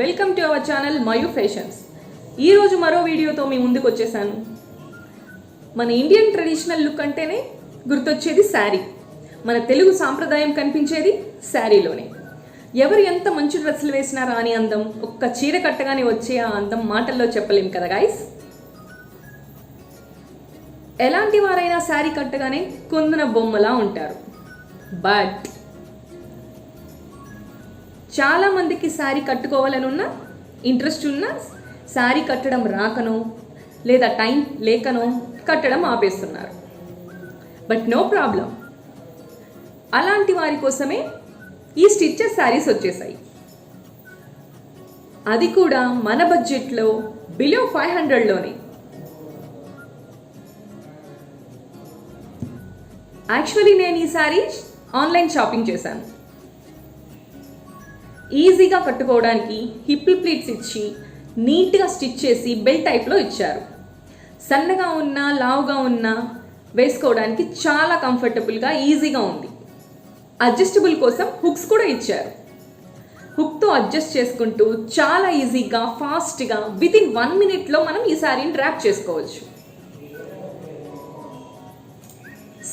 Welcome to our channel Mayu fashions. ఈరోజు మరో వీడియోతో మీ ముందుకు వచ్చేసాను. మన ఇండియన్ ట్రెడిషనల్ లుక్ అంటేనే గుర్తొచ్చేది శారీ. మన తెలుగు సాంప్రదాయం కనిపించేది శారీలోనే. ఎవరు ఎంత మంచి డ్రెస్సులు వేసినా రాని అందం ఒక్క చీర కట్టగానే వచ్చే ఆ అందం మాటల్లో చెప్పలేం కదా గాయస్ ఎలాంటి వారైనా శారీ కట్టగానే కొందన బొమ్మలా ఉంటారు. బట్ చాలా మందికి శారీ కట్టుకోవాలని ఉన్న ఇంట్రెస్ట్ ఉన్నా శారీ కట్టడం రాకనో లేదా టైం లేకనో కట్టడం ఆపేస్తున్నారు. బట్ నో ప్రాబ్లం అలాంటి వారి కోసమే ఈ స్టిచ్చెస్ శారీస్ వచ్చేసాయి. అది కూడా మన బడ్జెట్లో బిలో ఫైవ్ హండ్రెడ్లోనే యాక్చువల్లీ నేను ఈ శారీ ఆన్లైన్ షాపింగ్ చేశాను. ఈజీగా కట్టుకోవడానికి హిప్ ప్లీట్స్ ఇచ్చి నీట్గా స్టిచ్ చేసి బెల్ట్ టైప్లో ఇచ్చారు. సన్నగా ఉన్న లావుగా ఉన్న వేసుకోవడానికి చాలా కంఫర్టబుల్గా ఈజీగా ఉంది. అడ్జస్టబుల్ కోసం హుక్స్ కూడా ఇచ్చారు. హుక్తో అడ్జస్ట్ చేసుకుంటూ చాలా ఈజీగా ఫాస్ట్గా విత్ ఇన్ వన్ మినిట్లో మనం ఈ శారీని ర్యాప్ చేసుకోవచ్చు.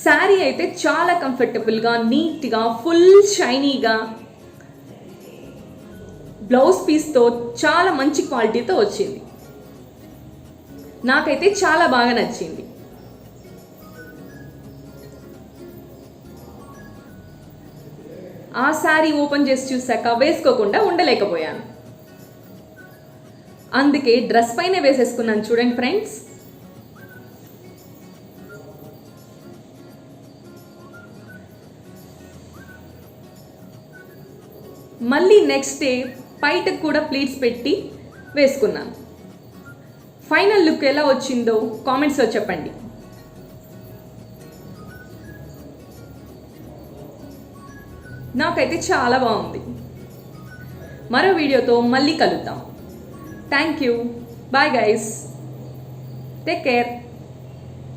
శారీ అయితే చాలా కంఫర్టబుల్గా నీట్గా ఫుల్ షైనీగా బ్లౌజ్ పీస్తో చాలా మంచి క్వాలిటీతో వచ్చింది. నాకైతే చాలా బాగా నచ్చింది. ఆ శారీ ఓపెన్ చేసి చూసాక వేసుకోకుండా ఉండలేకపోయాను. అందుకే డ్రెస్ పైన వేసేసుకున్నాను చూడండి ఫ్రెండ్స్. మళ్ళీ నెక్స్ట్ డే బయటకు కూడా ప్లీట్స్ పెట్టి వేసుకున్నాను. ఫైనల్ లుక్ ఎలా వచ్చిందో కామెంట్స్లో చెప్పండి. నాకైతే చాలా బాగుంది. మరో వీడియోతో మళ్ళీ కలుద్దాం. Thank you bye guys take care